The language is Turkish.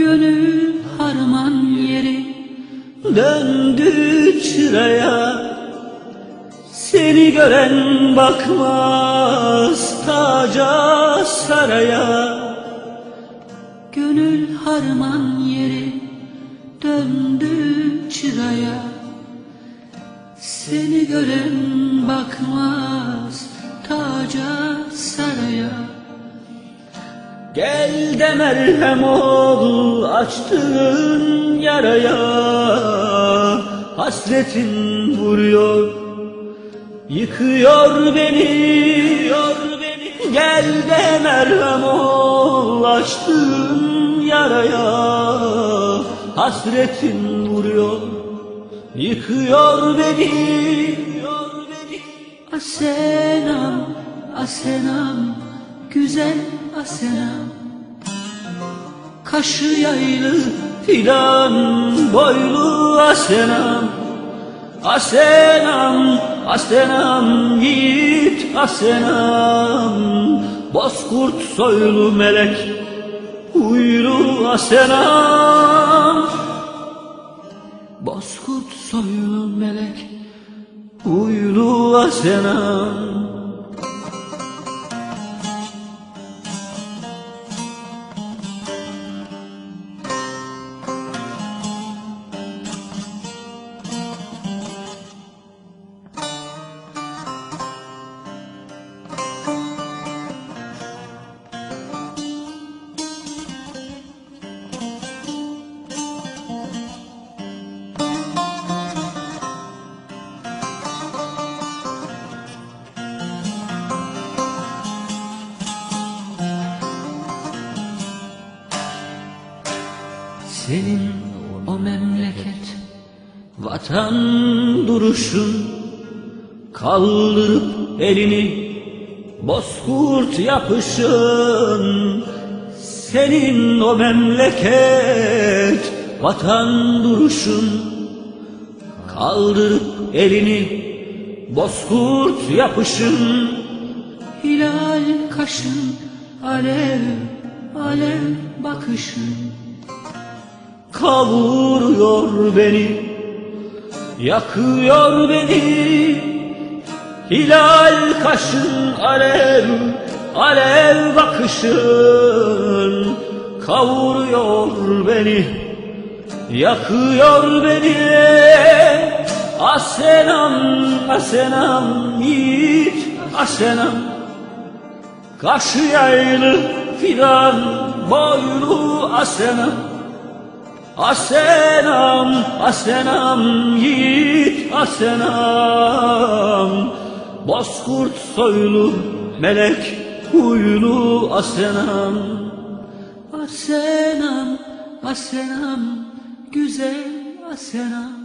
Gönül harman yeri. Döndü çıraya Seni gören bakmaz taca saraya. Gönül harman yeri döndü çıraya. Seni gören bakmaz taca saraya Gel de merhem ol açtığın yaraya Hasretin vuruyor Yıkıyor beni. Gel de merhem ol açtığın yaraya Hasretin vuruyor Yıkıyor beni, yıkıyor beni. Asenam, Asenam, güzel Asenam Kaşı yaylı Fidan boylu asenam. Asenam, asenam yiğit asenam. Bozkurt soylu melek Huylu asenam. Bozkurt soylu melek Huylu asenam Senin o memleket Vatan duruşun Kaldırıp elini Bozkurt yapışın. Senin o memleket Vatan duruşun Kaldırıp elini Bozkurt yapışın. Hilal kaşın alev alev bakışın Kavuruyor beni Yakıyor beni. Hilal kaşın alev Alev bakışın Kavuruyor beni Yakıyor beni. Asenam, asenam yiğit asenam. Kaşı yaylı fidan boylu asenam Asenam, Asenam, yiğit Asenam Bozkurt soylu, melek huylu Asenam Asenam, Asenam, güzel Asenam